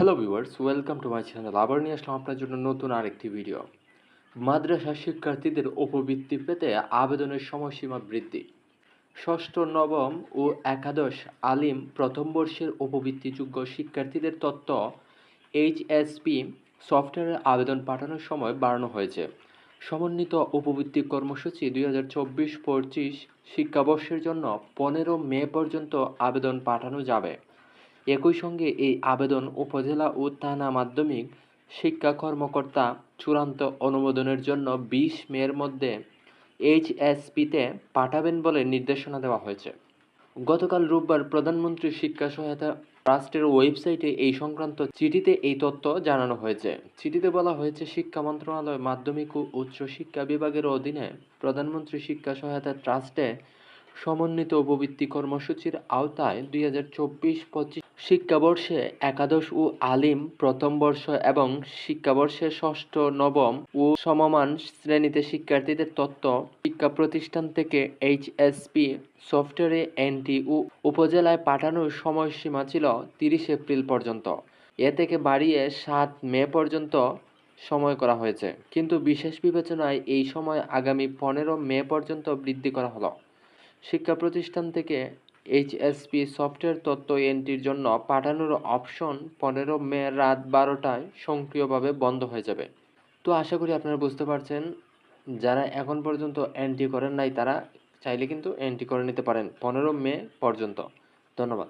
Hello viewers welcome to my channel আবার নিয়ে আসলাম আপনার জন্য নতুন আরেকটি ভিডিও মাদ্রাসা শিক্ষার্থীদের উপবৃত্তি পেতে আবেদনের সময়সীমা বৃদ্ধি। ষষ্ঠ, নবম ও একাদশ আলিম প্রথম বর্ষের উপবৃত্তিযোগ্য শিক্ষার্থীদের তথ্য এইচএসপি সফটওয়্যারের আবেদন পাঠানোর সময় বাড়ানো হয়েছে। সমন্বিত উপবৃত্তি কর্মসূচি দুই হাজার চব্বিশ পঁচিশ শিক্ষাবর্ষের জন্য পনেরো মে পর্যন্ত আবেদন পাঠানো যাবে। একই সঙ্গে এই আবেদন উপজেলা ও থানা মাধ্যমিক শিক্ষা কর্মকর্তা চূড়ান্ত অনুমোদনের জন্য বিশ মের মধ্যে এইচএসপিতে পাঠাবেন বলে নির্দেশনা দেওয়া হয়েছে। গতকাল রোববার প্রধানমন্ত্রী শিক্ষা সহায়তা ট্রাস্টের ওয়েবসাইটে এই সংক্রান্ত চিঠিতে এই তথ্য জানানো হয়েছে। চিঠিতে বলা হয়েছে, শিক্ষা মন্ত্রণালয় মাধ্যমিক ও উচ্চ শিক্ষা বিভাগের অধীনে প্রধানমন্ত্রী শিক্ষা সহায়তা ট্রাস্টে সমন্বিত উপবৃত্তি কর্মসূচির আওতায় দুই হাজার চব্বিশ পঁচিশ শিক্ষাবর্ষে একাদশ ও আলিম প্রথম বর্ষ এবং শিক্ষাবর্ষে ষষ্ঠ, নবম ও সমমান শ্রেণীতে শিক্ষার্থীদের তথ্য শিক্ষা প্রতিষ্ঠান থেকে এইচএসপি সফটওয়্যারে এনটি ও উপজেলায় পাঠানোর সময়সীমা ছিল তিরিশ এপ্রিল পর্যন্ত। এ থেকে বাড়িয়ে সাত মে পর্যন্ত সময় করা হয়েছে। কিন্তু বিশেষ বিবেচনায় এই সময় আগামী পনেরো মে পর্যন্ত বৃদ্ধি করা হলো। শিক্ষা প্রতিষ্ঠান থেকে এইচএসপি সফটওয়্যার তত্ত্ব এন্ট্রির জন্য পাঠানোর অপশন পনেরো মে রাত বারোটায় সক্রিয়ভাবে বন্ধ হয়ে যাবে। তো আশা করি আপনারা বুঝতে পারছেন, যারা এখন পর্যন্ত এন্ট্রি করেন নাই তারা চাইলে কিন্তু এন্ট্রি করে নিতে পারেন পনেরো মে পর্যন্ত। ধন্যবাদ।